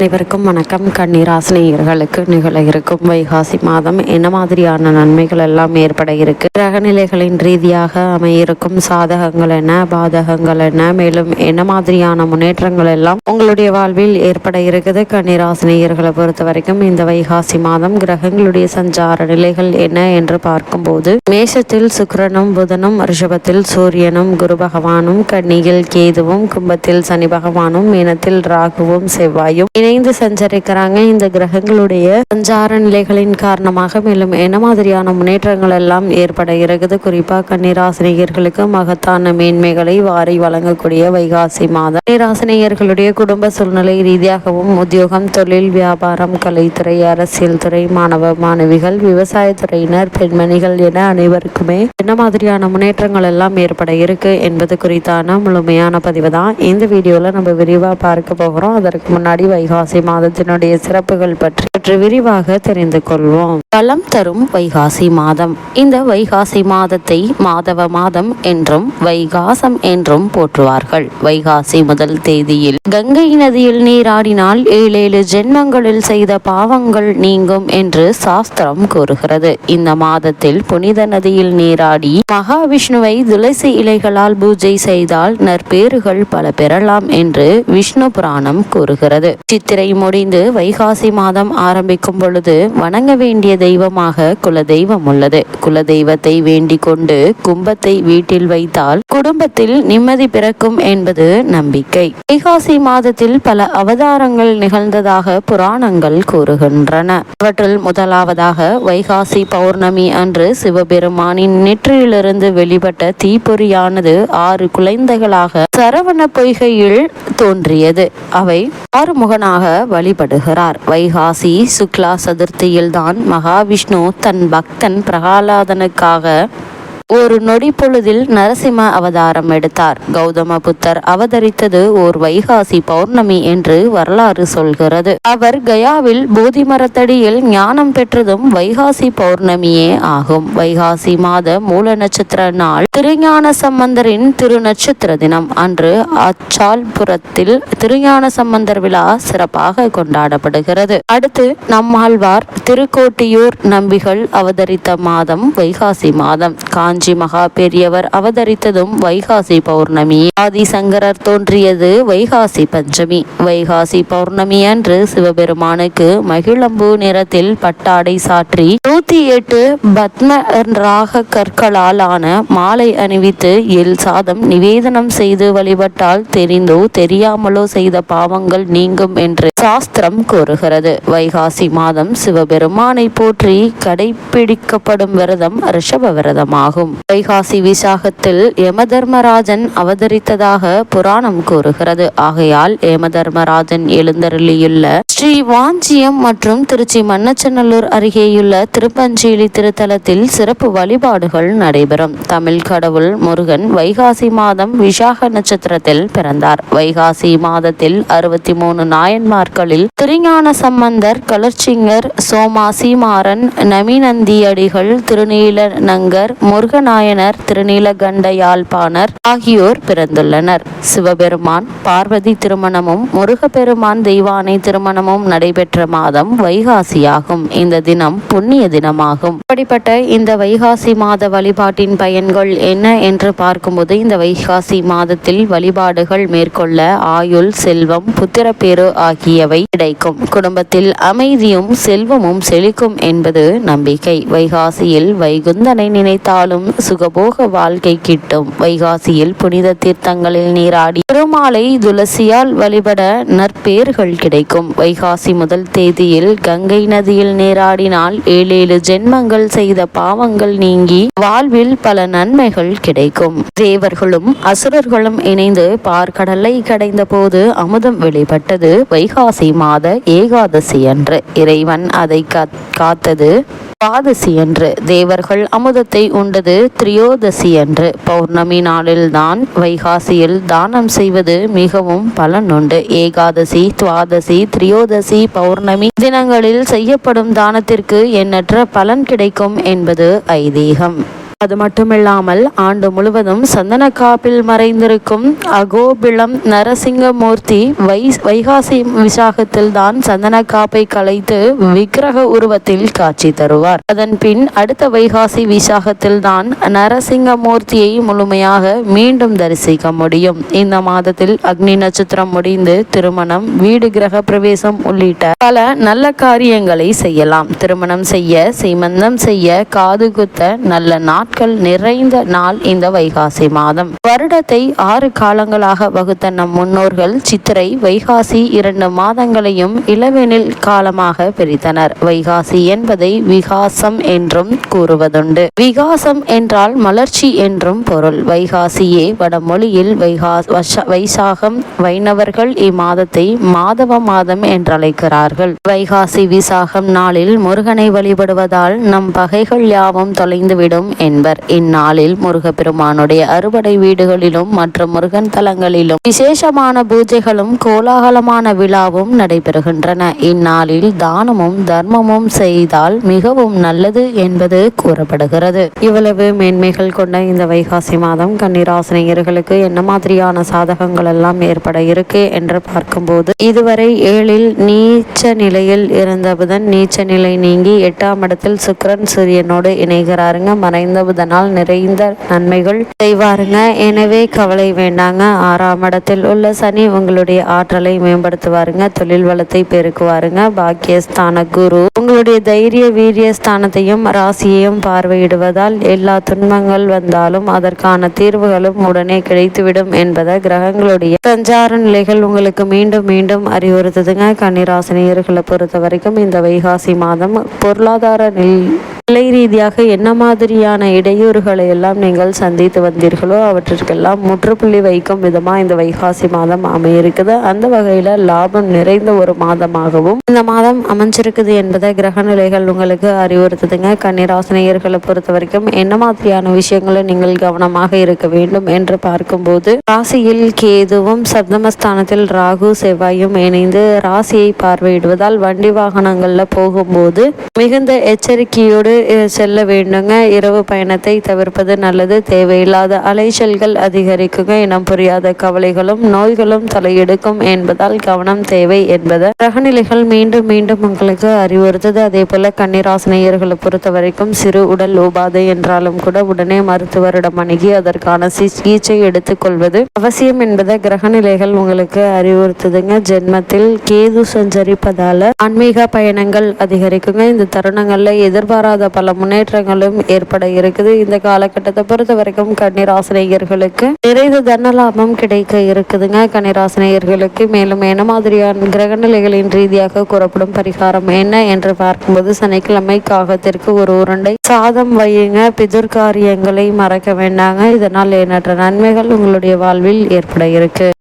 அனைவருக்கும் வணக்கம். கன்னிராசினியர்களுக்கு நிகழ இருக்கும் வைகாசி மாதம் என்ன மாதிரியான நன்மைகள் எல்லாம் ஏற்பட இருக்கு? கிரகநிலைகளின் ரீதியாக அமையிருக்கும் சாதகங்கள் என்ன பாதகங்கள் என்ன? மேலும் என்ன மாதிரியான முன்னேற்றங்கள் எல்லாம் உங்களுடைய வாழ்வில் ஏற்பட இருக்குது? கன்னிராசினியர்களை பொறுத்த வரைக்கும் இந்த வைகாசி மாதம் கிரகங்களுடைய சஞ்சார நிலைகள் என்ன என்று பார்க்கும்போது மேஷத்தில் சுக்கரனும் புதனும் ரிஷபத்தில் சூரியனும் குரு பகவானும் கன்னியில் கேதுவும் கும்பத்தில் சனி பகவானும் மீனத்தில் ராகுவும் செவ்வாயும் இணைந்து சஞ்சரிக்கிறாங்க. இந்த கிரகங்களுடைய சஞ்சார நிலைகளின் காரணமாக மேலும் என்ன மாதிரியான முன்னேற்றங்கள் எல்லாம் ஏற்பட இருக்குது? குறிப்பாக கன்னிராசினியர்களுக்கு மகத்தான மேன்மைகளை வாரி வழங்கக்கூடிய வைகாசி மாதம். கன்னிராசினியர்களுடைய குடும்ப சூழ்நிலை ரீதியாகவும் உத்தியோகம் தொழில் வியாபாரம் கலைத்துறை அரசியல் துறை மாணவ மாணவிகள் விவசாயத்துறையினர் பெண்மணிகள் என அனைவருக்குமே என்ன மாதிரியான முன்னேற்றங்கள் எல்லாம் ஏற்பட இருக்கு என்பது குறித்தான முழுமையான பதிவு தான். இந்த வீடியோல நம்ம விரிவா பார்க்க போகிறோம். அதற்கு முன்னாடி வைகாசி மாதத்தினுடைய சிறப்புகள் பற்றி சற்று விரிவாக தெரிந்து கொள்வோம். பலம் தரும் வைகாசி மாதம். இந்த வைகாசி மாதத்தை மாதவ மாதம் என்றும் வைகாசம் என்றும் போற்றுவார்கள். வைகாசி முதல் தேதியில் கங்கை நதியில் நீராடினால் ஏழேழு ஜென்மங்களில் செய்த பாவங்கள் நீங்கும் என்று சாஸ்திரம் கூறுகிறது. இந்த மாதத்தில் புனித நதியில் நீராடி மகாவிஷ்ணுவை துளசி இலைகளால் பூஜை செய்தால் நற்பேறுகள் பல பெறலாம் என்று விஷ்ணு புராணம் கூறுகிறது. சித்திரை முடிந்து வைகாசி மாதம் ஆரம்பிக்கும் பொழுது வணங்க வேண்டிய தெய்வமாக குலதெய்வம் உள்ளது. குலதெய்வத்தை வேண்டிக் கொண்டு கும்பத்தை வீட்டில் வைத்தால் குடும்பத்தில் நிம்மதி பிறக்கும் என்பது நம்பிக்கை. வைகாசி மாதத்தில் பல அவதாரங்கள் நிகழ்ந்ததாக புராணங்கள் கூறுகின்றன. அவற்றில் முதலாவதாக வைகாசி பௌர்ணமி அன்று சிவபெருமானின் நெற்றியிலிருந்து வெளிப்பட்ட தீப்பொறியானது ஆறு குழந்தைகளாக சரவண பொய்கையில் தோன்றியது. அவை ஆறுமுகனாக வழிபடுகிறார். வைகாசி சுக்லா சதுர்த்தியில்தான் மகாவிஷ்ணு தன் பக்தன் பிரகலாதனுக்காக ஒரு நொடி பொழுதில் நரசிம்ம அவதாரம் எடுத்தார். கௌதம புத்தர் அவதரித்தது ஓர் வைகாசி பௌர்ணமி என்று வரலாறு சொல்கிறது. அவர் கயாவில் போதி மரத்தடியில் ஞானம் பெற்றதும் வைகாசி பௌர்ணமியே ஆகும். வைகாசி மாத மூல நட்சத்திர நாள் திருஞான சம்பந்தரின் திருநட்சத்திர தினம். அன்று அச்சால்புரத்தில் திருஞான சம்பந்தர் விழா சிறப்பாக கொண்டாடப்படுகிறது. அடுத்து நம்மாழ்வார் திருக்கோட்டியூர் நம்பிகள் அவதரித்த மாதம் வைகாசி மாதம். காஞ்சி மகா பெரியவர் அவதரித்ததும் வைகாசி பௌர்ணமி. ஆதிசங்கரர் தோன்றியது வைகாசி பஞ்சமி. வைகாசி பௌர்ணமி அன்று சிவபெருமானுக்கு மகிழம்பு நிறத்தில் பட்டாடை சாற்றி நூத்தி எட்டு பத்ம ராக கற்களால் ஆன மாலை அணிவித்து எல் சாதம் நிவேதனம் செய்து வழிபட்டால் தெரிந்தோ தெரியாமலோ செய்த பாவங்கள் நீங்கும் என்று சாஸ்திரம் கூறுகிறது. வைகாசி மாதம் சிவபெருமானை போற்றி கடைபிடிக்கப்படும் விரதம் ரிஷப விரதமாகும். வைகாசி விசாகத்தில் யமதர்மராஜன் அவதரித்ததாக புராணம் கூறுகிறது. ஆகையால் யமதர்மராஜன் எழுந்தருளியுள்ள ஸ்ரீ வாஞ்சியம் மற்றும் திருச்சி மன்னச்சநல்லூர் அருகேயுள்ள திருப்பஞ்சீலி திருத்தலத்தில் சிறப்பு வழிபாடுகள் நடைபெறும். தமிழ் கடவுள் முருகன் வைகாசி மாதம் விசாக நட்சத்திரத்தில் பிறந்தார். வைகாசி மாதத்தில் அறுபத்தி மூணு நாயன்மார்களில் திருஞான சம்பந்தர் கலர்ச்சிங்கர் சோமா சீமாறன் நமிநந்தியடிகள் திருநீலநங்கர் முருகநாயனர் திருநீலகண்ட யாழ்ப்பாணர் ஆகியோர் பிறந்துள்ளனர். சிவபெருமான் பார்வதி திருமணமும் முருகப்பெருமான் தெய்வானை திருமணமும் நடைபெற்ற மாதம் வைகாசியாகும். இந்த தினம் புண்ணிய தினமாகும். அப்படிப்பட்ட இந்த வைகாசி மாத வழிபாட்டின் பயன்கள் என்ன என்று பார்க்கும்போது இந்த வைகாசி மாதத்தில் வழிபாடுகள் மேற்கொள்ள ஆயுள் செல்வம் புத்திரப்பேறு ஆகியவை கிடைக்கும். குடும்பத்தில் அமைதியும் செல்வமும் செழிக்கும் என்பது நம்பிக்கை. வைகாசியில் வைகுந்தனை நினைத்தாலும் சுகபோக வாழ்க்கை கிட்டும். வைகாசியில் புனித தீர்த்தங்களில் நீராடி பெருமாளை துளசியால் வழிபட நற்பேறுகள் கிடைக்கும். வைகாசி முதல் தேதியில் கங்கை நதியில் நீராடினால் ஏழேழு ஜென்மங்கள் செய்த பாவங்கள் நீங்கி வாழ்வில் பல நன்மைகள் கிடைக்கும். தேவர்களும் அசுரர்களும் இணைந்து பார்க்கடலை கடைந்த போது அமுதம் வெளிப்பட்டது. வைகாசி மாத ஏகாதசி அன்று இறைவன் அதை காத்தது துவாதசி என்று தேவர்கள் அமுதத்தை உண்டது திரியோதசி அன்று பௌர்ணமி நாளில்தான் வைகாசியில் தானம் செய்வது மிகவும் பலனுண்டு ஏகாதசி துவாதசி திரியோதசி பௌர்ணமி தினங்களில் செய்யப்படும் தானத்திற்கு எண்ணற்ற பலன் கிடைக்கும் என்பது ஐதீகம். அது மட்டுமில்லாமல் ஆண்டு முழுவதும் சந்தன காப்பில் மறைந்திருக்கும் அகோபிளம் நரசிங்கமூர்த்தி வை வைகாசி விசாகத்தில் தான் சந்தன காப்பை கலைத்து விக்கிரக உருவத்தில் காட்சி தருவார். அதன் பின் அடுத்த வைகாசி விசாகத்தில் தான் நரசிங்கமூர்த்தியை முழுமையாக மீண்டும் தரிசிக்க முடியும். இந்த மாதத்தில் அக்னி நட்சத்திரம் முடிந்து திருமணம் வீடு கிரக பிரவேசம் உள்ளிட்ட பல நல்ல காரியங்களை செய்யலாம். திருமணம் செய்ய சீமந்தம் செய்ய காது குத்த நல்ல நாட்கள் நிறைந்த நாள் இந்த வைகாசி மாதம். வருடத்தை ஆறு காலங்களாக வகுத்த நம் முன்னோர்கள் சித்திரை வைகாசி இரண்டு மாதங்களையும் இளவெனில் காலமாக பிரித்தனர். வைகாசி என்பதை விகாசம் என்றும் கூறுவதுண்டு. விகாசம் என்றால் மலர்ச்சி என்றும் பொருள். வைகாசியே வடமொழியில் வைகா வைசாகம் வைணவர்கள் இம்மாதத்தை மாதவ மாதம் என்றழைக்கிறார்கள். வைகாசி விசாகம் நாளில் முருகனை வழிபடுவதால் நம் பகைகள் யாவும் தொலைந்துவிடும் என்பர். இந்நாளில் முருகப்பெருமானுடைய அறுபடை வீடுகளிலும் மற்றும் முருகன் தலங்களிலும் விசேஷமான பூஜைகளும் கோலாகலமான விழாவும் நடைபெறுகின்றன. இந்நாளில் தானமும் தர்மமும் செய்தால் மிகவும் நல்லது என்பது கூறப்படுகிறது. இவ்வளவு மேன்மைகள் கொண்ட இந்த வைகாசி மாதம் கன்னிராசினியர்களுக்கு என்ன மாதிரியான சாதகங்கள் எல்லாம் ஏற்பட இருக்கு என்று பார்க்கும்போது இதுவரை ஏழில் நீச்ச நிலையில் இருந்த புதன் நீச்ச நிலை நீங்கி எட்டாம் இடத்தில் சுக்கிரன் சூரியனோடு இணைகிறாருங்க. மறைந்த புதனால் நிறைந்த நன்மைகள் செய்வாருங்க. எனவே கவலை வேண்டாங்க. ஆறாம் இடத்தில் உள்ள சனி உங்களுடைய ஆற்றலை மேம்படுத்துவாருங்க. தொழில் வளத்தை பெருக்குவாருங்க. பாக்கியஸ்தான குரு உங்களுடைய தைரிய வீரிய ஸ்தானத்தையும் ராசியையும் பார்வையிடுவதால் எல்லா துன்பங்கள் வந்தாலும் அதற்கான தீர்வுகளும் உடனே கிடைத்துவிடும் என்பதை கிரகங்களுடைய சஞ்சார நிலைகள் உங்களுக்கு மீண்டும் மீண்டும் அறிவுறுத்துதுங்க. கன்னிராசினியர்களை பொறுத்த வரைக்கும் இந்த வைகாசி மாதம் பொருளாதார நில் நிலை ரீதியாக என்ன மாதிரியான இடையூறுகளை எல்லாம் நீங்கள் சந்தித்து வந்தீர்களோ அவற்றிற்கெல்லாம் முற்றுப்புள்ளி வைக்கும் விதமாக இந்த வைகாசி மாதம் அமையிருக்குது. அந்த வகையில் லாபம் நிறைந்த ஒரு மாதமாகவும் இந்த மாதம் அமைஞ்சிருக்குது என்பதை கிரக நிலைகள் உங்களுக்கு அறிவுறுத்துதுங்க. கன்னிராசினியர்களை பொறுத்த வரைக்கும் என்ன மாதிரியான விஷயங்களை நீங்கள் கவனமாக இருக்க வேண்டும் என்று பார்க்கும்போது ராசியில் கேதுவும் சப்தமஸ்தானத்தில் ராகு செவ்வாயும் இணைந்து ராசியை பார்வையிடுவதால் வண்டி வாகனங்களில் போகும்போது மிகுந்த எச்சரிக்கையோடு செல்ல வேண்டுங்க. இரவு பயணத்தை தவிர்ப்பது நல்லது. தேவையில்லாத அலைச்சல்கள் அதிகரிக்குங்க. இனம் புரியாத கவலைகளும் நோய்களும் தலையெடுக்கும் என்பதால் கவனம் தேவை என்பதை. கிரகநிலைகள் மீண்டும் மீண்டும் உங்களுக்கு அறிவுறுத்தது. அதே போல கன்னிராசினியர்களை பொறுத்த வரைக்கும் சிறு உடல் உபாதை என்றாலும் கூட உடனே மருத்துவரிடம் அணுகி அதற்கான சிகிச்சை எடுத்துக்கொள்வது அவசியம் என்பதை கிரகநிலைகள் உங்களுக்கு அறிவுறுத்துதுங்க. ஜென்மத்தில் கேது சஞ்சரிப்பதால ஆன்மீக பயணங்கள் அதிகரிக்குங்க. இந்த தருணங்கள்ல எதிர்பாராத பல முன்னேற்றங்களும் ஏற்பட இருக்குது. இந்த காலகட்டத்தை பொறுத்த வரைக்கும் கன்னிராசினியர்களுக்கு நிறைந்த தன கிடைக்க இருக்குதுங்க. கன்னிராசினியர்களுக்கு மேலும் என்ன மாதிரியான கிரகநிலைகளின் ரீதியாக கூறப்படும் பரிகாரம் என்ன என்று பார்க்கும்போது சனிக்கிழமை காகத்திற்கு ஒரு உருண்டை சாதம் வையுங்க. பிதுர் காரியங்களை மறக்க வேண்டாங்க. இதனால் எண்ணற்ற நன்மைகள் உங்களுடைய வாழ்வில் ஏற்பட இருக்கு.